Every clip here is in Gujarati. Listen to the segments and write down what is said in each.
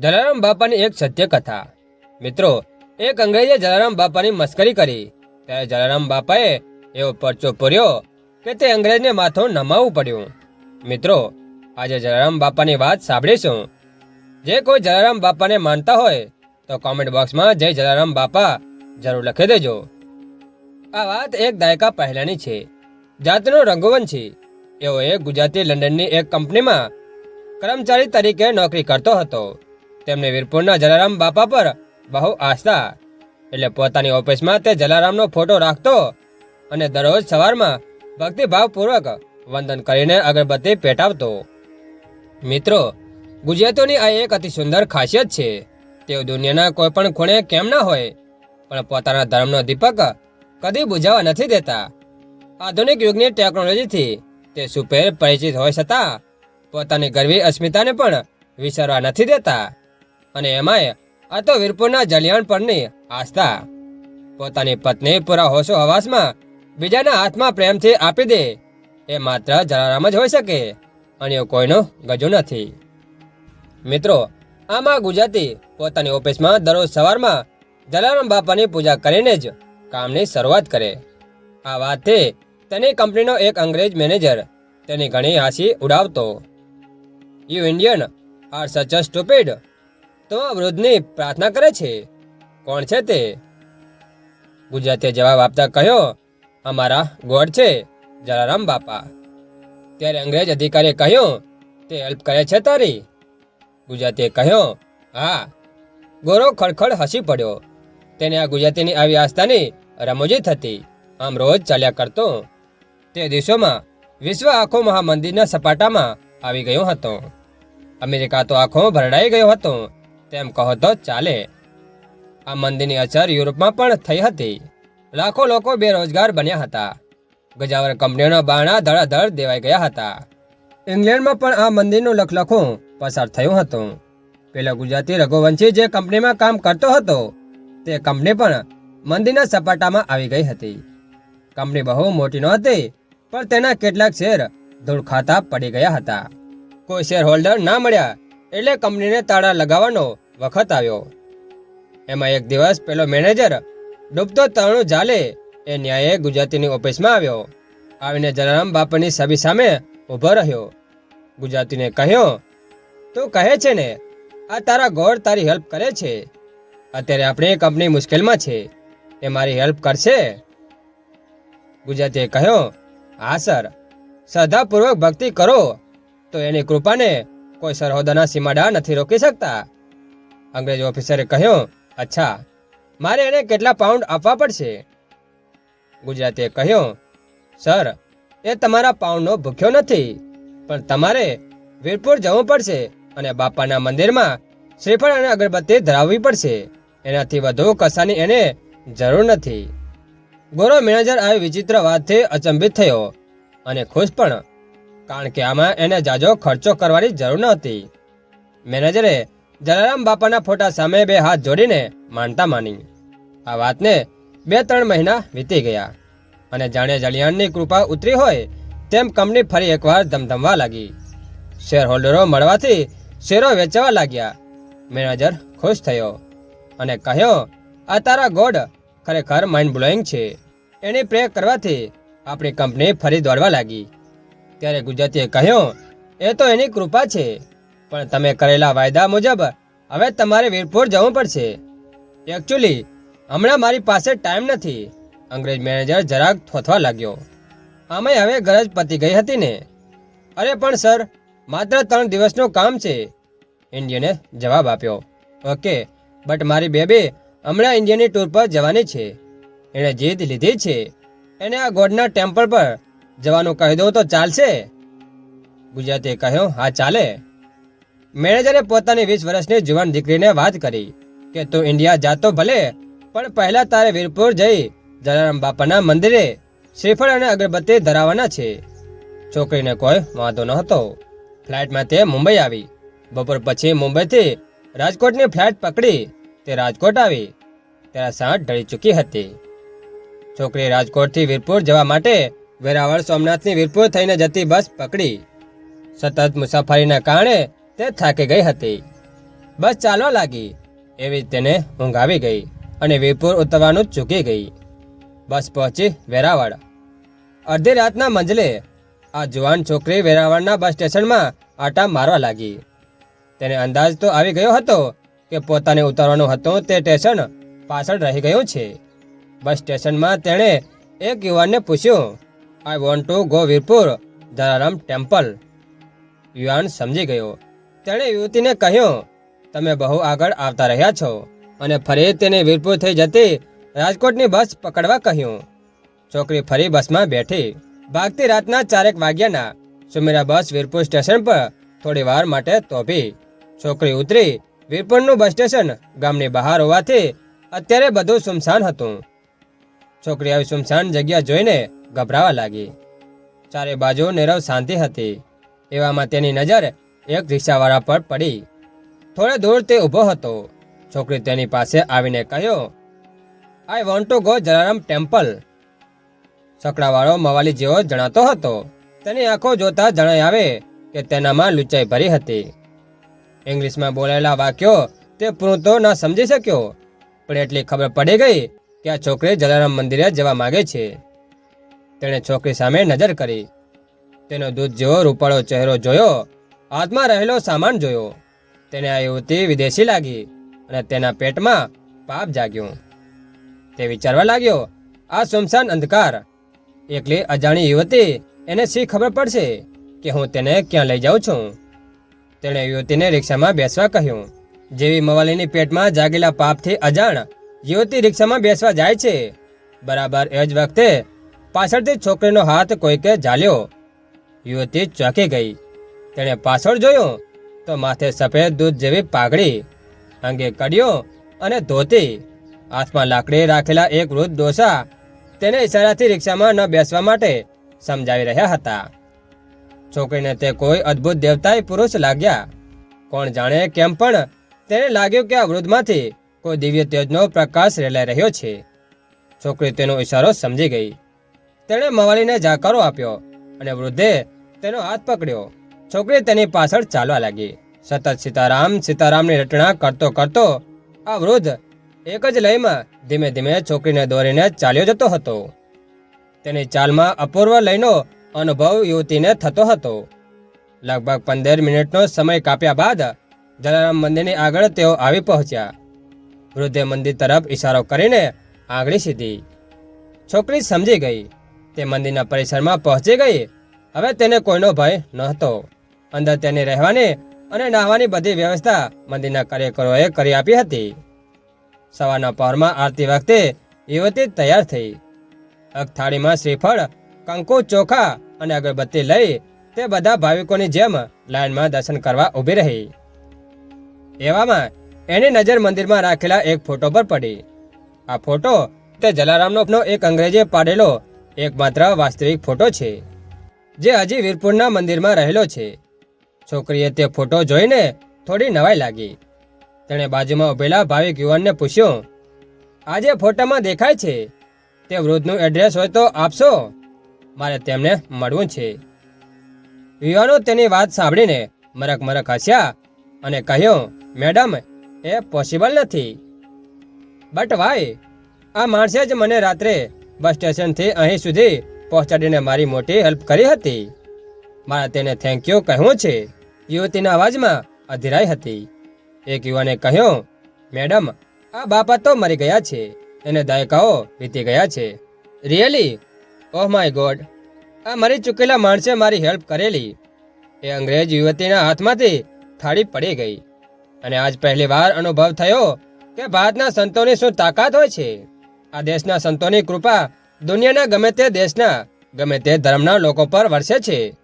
જલારામ બાપાની એક સત્ય કથા મિત્રો, એક અંગ્રેજે જલારામ બાપાની મસ્કરી કરી. ત્યારે જલારામ બાપાએ એવો પરચો પૂર્યો કે તે અંગ્રેજને માથું નમાવવું પડ્યું. મિત્રો, આજે જલારામ બાપાની વાત સાંભળીશું. જે કોઈ જલારામ બાપાને માનતા હોય, તો કોમેન્ટ બોક્સમાં જય જલારામ બાપા જરૂર લખી દેજો. આ વાત એક દાયકા પહેલાની છે. જાતનો રઘુવંશી એવો એક ગુજરાતી લંડનની એક કંપનીમાં કર્મચારી તરીકે નોકરી કરતો હતો. તેમને વીરપુરના જલારામ બાપા પર બહુ આસ્થા. એટલે પોતાની ઓફિસમાં તે જલારામનો ફોટો રાખતો અને દરરોજ સવારમાં ભક્તિભાવપૂર્વક વંદન કરીને અગરબત્તી પેટાવતો. મિત્રો, ગુજરાતીઓની આ એક અતિ સુંદર ખાસિયત છે, તેઓ દુનિયાના કોઈ પણ ખૂણે કેમ ના હોય, પણ પોતાના ધર્મનો દીપક કદી બુઝાવવા નથી દેતા. આધુનિક યુગની ટેકનોલોજીથી તે સુપેર પરિચિત હોય છતાં, પોતાની ગરવી અસ્મિતાને પણ વિસરવા નથી દેતા. અને એમાંય આ તો વીરપુરના જલિયાણ પરની આસ્થા. પોતાની પત્ની પૂરા હોશો હવાસમાં બીજાના હાથમાં પ્રેમથી આપી દે. એ માત્ર જલારામ જ હોઈ શકે અને કોઈનો ગજુ નથી. મિત્રો, આમાં ગુજરાતી પોતાની ઓફિસમાં દરરોજ સવારમાં જલારામ બાપાની પૂજા કરીને જ કામની શરૂઆત કરે. આ વાતથી તેની કંપનીનો એક અંગ્રેજ મેનેજર તેની ઘણી હાંસી ઉડાવતો. You Indian are such a stupid તો વૃદ્ધની પ્રાર્થના કરે છે. કોણ છે તે? ગુજરાતીએ જવાબ આપતા કહ્યો, અમારા ગોડ છે, જલારામ બાપા. ત્યારે અંગ્રેજ અધિકારીએ કહ્યું, તે હેલ્પ કરે છે તારી. ગુજરાતીએ કહ્યું, હા. ગોરો ખડખડ હસી પડ્યો. તેને આ ગુજરાતીની આવી આસ્થાની રમૂજી થતી. આમ રોજ ચાલ્યા કરતો. તે દિવસોમાં વિશ્વ આખો મહામંદિરના સપાટામાં આવી ગયો હતો. અમેરિકા તો આખો ભરડાઈ ગયો હતો. તેમ કહો તો ચાલે. આ મંદિરની અસર યુરોપમાં પણ થઈ હતી. લાખો લોકો બેરોજગાર બન્યા હતા. ગજાવર કંપનીઓના બારણા ધડાધડ દેવાઈ ગયા હતા. ઇંગ્લેન્ડમાં પણ આ મંદિરનું લખલખું પસાર થયું હતું. પેલો ગુજરાતી રઘુવંશી જે કંપનીમાં કામ કરતો હતો, તે કંપની પણ મંદિરના સપાટામાં આવી ગઈ હતી. કંપની બહુ મોટી નહોતી, પણ તેના કેટલાક શેર ધૂળ ખાતા પડી ગયા હતા. કોઈ શેર હોલ્ડર ના મળ્યા એટલે કંપનીને તાળા લગાવવાનો વખત આવ્યો. એમાં એક દિવસ પેલો મેનેજર ડૂબતો તરણું જાલે એ ન્યાયે ગુજરાતીની ઓફિસમાં આવ્યો. આવીને જલારામ બાપાની છબી સામે ઊભો રહ્યો. ગુજરાતીને કહ્યો, તું કહે છે ને, આ તારા ગોળ તારી હેલ્પ કરે છે. અત્યારે આપણી કંપની મુશ્કેલમાં છે. એ મારી હેલ્પ કરશે. ગુજરાતીએ કહ્યો, હા, સર. શ્રદ્ધાપૂર્વક ભક્તિ કરો. તો એની કૃપાને કોઈ સરહદના સીમાડા નથી રોકી શકતા? અંગ્રેજ ઓફિસરે કહ્યું, અચ્છા, મારે એને કેટલા પાઉન્ડ આપવા પડશે? ગુજરાતીએ કહ્યું, સર, એ તમારા પાઉન્ડનો ભૂખ્યો નથી, પણ તમારે વીરપુર જવું પડશે અને બાપાના મંદિરમાં શ્રીફળ અને અગરબત્તી ધરાવવી પડશે. એનાથી વધુ કશાની એને જરૂર નથી. ગોરો મેનેજર આવી વિચિત્ર વાતથી અચંબિત થયો અને ખુશ પણ કારણ કે આમાં એને જાજો ખર્ચો કરવાની જરૂર નહોતી. મેનેજરે જલારામ બાપાના ફોટા સામે બે હાથ જોડીને માનતા માની. આ વાતને બે ત્રણ મહિના વીતી ગયા અને જાણે જલિયાણની કૃપા ઉતરી હોય તેમ કંપની ફરી એકવાર ધમધમવા લાગી. શેર હોલ્ડરો મળવાથી શેરો વેચવા લાગ્યા. મેનેજર ખુશ થયો અને કહ્યો, આ તારા ગોડ ખરેખર માઇન્ડ બ્લોઈંગ છે. એની પ્રે કરવાથી આપણી કંપની ફરી દોડવા લાગી. ત્યારે ગુજરાતીએ કહ્યું, એ તો એની કૃપા છે, પણ તમે કરેલા વાયદા મુજબ હવે તમારે વીરપુર જવું પડશે. એકચ્યુઅલી હમણાં મારી પાસે ટાઈમ નથી. અંગ્રેજ મેનેજર જરાક થોથવા લાગ્યો. આમાં હવે ગરજ પતી ગઈ હતી ને? અરે પણ સર, માત્ર ત્રણ દિવસનું કામ છે. ઇન્ડિયને જવાબ આપ્યો. ઓકે બટ મારી બેબી હમણાં ઇન્ડિયાની ટૂર પર જવાની છે. એણે જીદ લીધી છે. એને આ ગોડના ટેમ્પલ પર જવાનું કહી દઉં તો ચાલશે. ગુજરાતીએ કહ્યું, હા, ચાલે. મેનેજરે પોતાની વીસ વર્ષની જુવાન દીકરીને વાત કરી કે, તું ઇન્ડિયા જાતો ભલે, પણ પહેલા તારે વીરપુર જઈ જલારામ બાપાના મંદિરે શ્રીફળ અને અગરબત્તી ધરાવવાના છે. છોકરીને કોઈ વાંધો ન હતો. ફ્લાઇટમાં તે મુંબઈ આવી. બપોર પછી મુંબઈથી રાજકોટની ફ્લાઇટ પકડી, તે રાજકોટ આવી. ત્યારે સાંજ ઢળી ચૂકી હતી. છોકરી રાજકોટથી વીરપુર જવા માટે વેરાવળ સોમનાથની વીરપુર થઈને જતી બસ પકડી. સતત મુસાફરીના કારણે તે થાકી ગઈ હતી. બસ ચાલવા લાગી. એવી જ તેને ઊંઘ આવી ગઈ અને વીરપુર ઉતરવાનું ચૂકી ગઈ. બસ પહોંચી વેરાવળ. અડધી રાતના મંજલે આ જુવાન છોકરી વેરાવળના બસ સ્ટેશનમાં આટા મારવા લાગી. તેને અંદાજ તો આવી ગયો હતો કે પોતાને ઉતારવાનું હતું તે સ્ટેશન પાછળ રહી ગયું છે. બસ સ્ટેશનમાં તેણે એક યુવાનને પૂછ્યું I want to go Virpur ધરારામ temple યુવાન સમજી ગયો. તેણે યુવતીને કહ્યું, તમે બહુ આગળ આવતા રહ્યા છો. અને ફરી તેને વીરપુર થઈ જતી રાજકોટની બસ પકડવા કહ્યું. છોકરી ફરી બસમાં બેઠી. ભાગતી રાતના ચારેક વાગ્યાના, સુમેરા બસ વીરપુર સ્ટેશન પર થોડી વાર માટે તોપી છોકરી ઉતરી વીરપુરનું બસ સ્ટેશન ગામની બહાર હોવાથી અત્યારે બધું સુમસાન હતું. છોકરી આવી સુમસાન જગ્યા જોઈને ગભરાવા લાગી. ચારે બાજુ નીરવ શાંતિ હતી. એવામાં તેની નજર એક રિક્ષાવાળા પર પડી. થોડે દૂર તે ઊભો હતો. છોકરી તેની પાસે આવીને કહ્યો I want to go Jalaram temple સકડાવાળો મવાલી જેવો જણાતો હતો. તેની આંખો જોતા જણાઈ આવે કે તેનામાં લૂંચાઈ ભરી હતી. ઇંગ્લિશમાં બોલાયેલા વાક્યો તે પૂરું તો ન સમજી શક્યો. પણ એટલી ખબર પડી ગઈ કે આ છોકરી જલારામ મંદિરે જવા માગે છે. તેણે છોકરી સામે નજર કરી. તેનો દૂધ જેવો રૂપાળો ચહેરો જોયો, હાથમાં રહેલો સામાન જોયો. તેને આ યુવતી વિદેશી લાગી અને તેના પેટમાં પાપ જાગ્યું. તે વિચારવા લાગ્યો, આ સુમસાન અંધકાર. એકલી અજાણી યુવતી એને શી ખબર પડશે કે હું તેને ક્યાં લઈ જાઉં છું? તેણે યુવતીને રિક્ષામાં બેસવા કહ્યું, જેવી મવાલીની પેટમાં જાગેલા પાપથી અજાણ યુવતી રિક્ષામાં બેસવા જાય છે. બરાબર એ જ વખતે પાછળથી છોકરીનો હાથ કોઈકે ઝાલ્યો. યુવતી ચોંકી ગઈ. તેણે પાછળ જોયું તો માથે સફેદ દૂધ જેવી પાઘડી, અંગે કડિયો અને ધોતી. હાથમાં લાકડી રાખેલા એક વૃદ્ધ ડોસા તેને ઈશારાથી રિક્ષામાં ન બેસવા માટે સમજાવી રહ્યા હતા. છોકરીને તે કોઈ અદ્ભુત દેવતાએ પુરુષ લાગ્યા. કોણ જાણે કેમ પણ તેને લાગ્યું કે આ વૃદ્ધમાંથી કોઈ દિવ્ય તેજનો પ્રકાશ રેલાઈ રહ્યો છે. છોકરી તેનો ઈશારો સમજી ગઈ. તેણે મવાલીને જાકારો આપ્યો અને વૃદ્ધે તેનો હાથ પકડ્યો. છોકરી તેની પાછળ ચાલવા લાગી. સતત સીતારામ સીતારામની રટણા કરતો કરતો આ વૃદ્ધ એક જ લયમાં ધીમે ધીમે છોકરીને દોરીને ચાલ્યો જતો હતો. તેની ચાલમાં અપૂર્વ લયનો અનુભવ યુવતીને થતો હતો. લગભગ પંદર મિનિટનો સમય કાપ્યા બાદ જલારામ મંદિરની આગળ તેઓ આવી પહોંચ્યા. વૃદ્ધે મંદિર તરફ ઇશારો કરીને આંગળી સીધી. છોકરી સમજી ગઈ. તે મંદિરના પરિસરમાં પહોંચી ગઈ. હવે તેને કોઈનો ભય નહોતો. અંદર તેને રહેવાની અને નાહવાની બધી વ્યવસ્થા મંદિરના કાર્યકરોએ કરી આપી હતી. સવારના પહોરમાં આરતી વખતે યુવતી તૈયાર થઈ. અગથાળીમાં શ્રીફળ, કંકુ, ચોખા અને અગરબત્તી લઈ તે બધા ભાવિકોની જેમ લાઈનમાં દર્શન કરવા ઊભી રહી. એવામાં એની નજર મંદિરમાં રાખેલા એક ફોટો પર પડી. આ ફોટો તે જલારામનો એક અંગ્રેજે પાડેલો એકમાત્ર વાસ્તવિક ફોટો છે, જે હજી વીરપુરના મંદિરમાં રહેલો છે. છોકરીએ તે ફોટો જોઈને થોડી નવાઈ લાગી. તેણે બાજુમાં ઉભેલા ભાવિક યુવાનને પૂછ્યું આજે ફોટામાં દેખાય છે, તે વૃદ્ધનું એડ્રેસ હોય તો આપશો? મારે તેમને મળવું છે. યુવાનો તેની વાત સાંભળીને મરક મરક હસ્યા અને કહ્યું, મેડમ, એ પોસિબલ નથી. બટ વાય, આ માણસે જ મને રાત્રે બસ સ્ટેશનથી અહીં સુધી પહોંચાડીને મારી મોટી હેલ્પ કરી હતી. મારે તેને થેન્ક યુ કહેવું છે. યુવતીના અવાજમાં અધિરાઈ હતી. એક યુવાને કહ્યું, મેડમ, આ બાપા તો મરી ગયા છે. એને દાયકાઓ વીતી ગયા છે. રિયલી ઓહ માય ગોડ આ મરી ચૂકેલા માણસે મારી હેલ્પ કરેલી. એ અંગ્રેજ યુવતીના હાથમાંથી થાળી પડી ગઈ. અને આજ પહેલી વાર અનુભવ થયો કે ભારતના સંતોની શું તાકાત હોય છે. આ દેશના સંતોની કૃપા દુનિયાના ગમે તે દેશના, ગમે તે ધર્મના લોકો પર વરસે છે.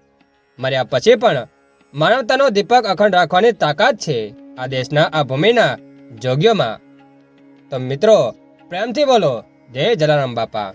મર્યા પછી પણ માનવતાનો દીપક અખંડ રાખવાની તાકાત છે આ દેશના આ ભૂમિના જોગ્યોમાં. તો મિત્રો, પ્રેમથી બોલો. જય જલારામ બાપા.